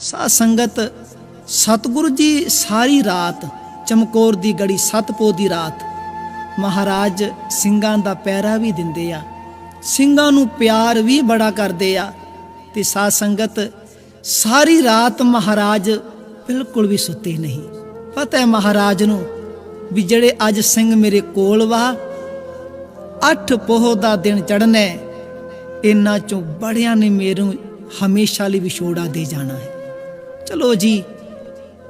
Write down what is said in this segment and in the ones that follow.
ਸਾਧ ਸੰਗਤ, ਸਤਿਗੁਰੂ ਜੀ ਸਾਰੀ ਰਾਤ ਚਮਕੌਰ ਦੀ ਗੜੀ ਸਤਪੋ ਦੀ ਰਾਤ ਮਹਾਰਾਜ ਸਿੰਘਾਂ ਦਾ ਪੈਰਾ ਵੀ ਦਿੰਦੇ ਆ, ਸਿੰਘਾਂ ਨੂੰ ਪਿਆਰ ਵੀ ਬੜਾ ਕਰਦੇ ਆ ਤੇ ਸਾਧ ਸੰਗਤ ਸਾਰੀ ਰਾਤ ਮਹਾਰਾਜ ਬਿਲਕੁਲ ਵੀ ਸੁੱਤੇ ਨਹੀਂ। ਪਤਾ ਹੈ ਮਹਾਰਾਜ ਨੂੰ ਵੀ ਜਿਹੜੇ ਅੱਜ ਸਿੰਘ ਮੇਰੇ ਕੋਲ ਵਾ, ਅੱਠ ਪੋਹ ਦਾ ਦਿਨ ਚੜ੍ਹਨਾ ਇਹਨਾਂ ਚੋਂ ਬੜਿਆਂ ਨੇ ਮੈਨੂੰ ਹਮੇਸ਼ਾ ਲਈ ਵਿਛੋੜਾ ਦੇ ਜਾਣਾ ਹੈ। ਚਲੋ ਜੀ,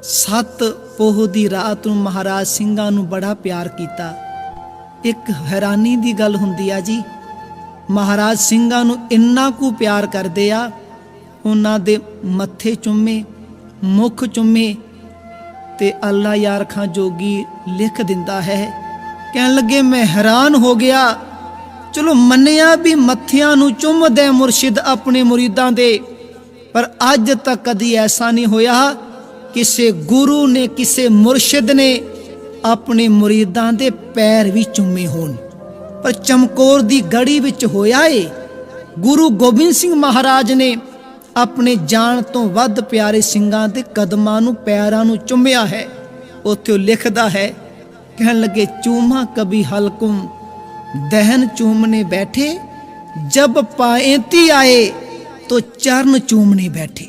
ਸੱਤ ਪੋਹ ਦੀ ਰਾਤ ਨੂੰ ਮਹਾਰਾਜ ਸਿੰਘਾਂ ਨੂੰ ਬੜਾ ਪਿਆਰ ਕੀਤਾ। ਇੱਕ ਹੈਰਾਨੀ ਦੀ ਗੱਲ ਹੁੰਦੀ ਆ ਜੀ, ਮਹਾਰਾਜ ਸਿੰਘਾਂ ਨੂੰ ਇੰਨਾ ਕੁ ਪਿਆਰ ਕਰਦੇ ਆ, ਉਹਨਾਂ ਦੇ ਮੱਥੇ ਚੁੰਮੇ, ਮੁਖ ਚੁੰਮੇ ਤੇ ਅੱਲਾ ਯਾਰ ਖਾਂ ਜੋਗੀ ਲਿਖ ਦਿੰਦਾ ਹੈ। ਕਹਿਣ ਲੱਗੇ, ਮੈਂ ਹੈਰਾਨ ਹੋ ਗਿਆ। ਚਲੋ ਮੰਨਿਆ ਵੀ ਮੱਥਿਆਂ ਨੂੰ ਚੁੰਮਦੇ ਮੁਰਸ਼ਿਦ ਆਪਣੇ ਮੁਰੀਦਾਂ ਦੇ ਪਰ ਅੱਜ ਤੱਕ ਕਦੀ ਐਸਾ ਨਹੀਂ ਹੋਇਆ ਕਿਸੇ ਗੁਰੂ ਨੇ, ਕਿਸੇ ਮੁਰਸ਼ਿਦ ਨੇ ਆਪਣੇ ਮੁਰੀਦਾਂ ਦੇ ਪੈਰ ਵੀ ਚੁੰਮੇ ਹੋਣ। ਪਰ ਚਮਕੌਰ ਦੀ ਗੜੀ ਵਿੱਚ ਹੋਇਆ ਏ, ਗੁਰੂ ਗੋਬਿੰਦ ਸਿੰਘ ਮਹਾਰਾਜ ਨੇ ਆਪਣੇ ਜਾਨ ਤੋਂ ਵੱਧ ਪਿਆਰੇ ਸਿੰਘਾਂ ਦੇ ਕਦਮਾਂ ਨੂੰ, ਪੈਰਾਂ ਨੂੰ ਚੁੰਮਿਆ ਹੈ। ਉੱਥੇ ਉਹ ਲਿਖਦਾ ਹੈ, ਕਹਿਣ ਲੱਗੇ, ਚੂਮਾ ਕਬੀ ਹਲਕੁਮ, ਦਹਨ ਚੂਮਨੇ ਬੈਠੇ, ਜਬ ਪਾਏਤੀ ਆਏ। ਤੋਂ ਚਰਨ ਚੂਮਨੇ ਬੈਠੇ।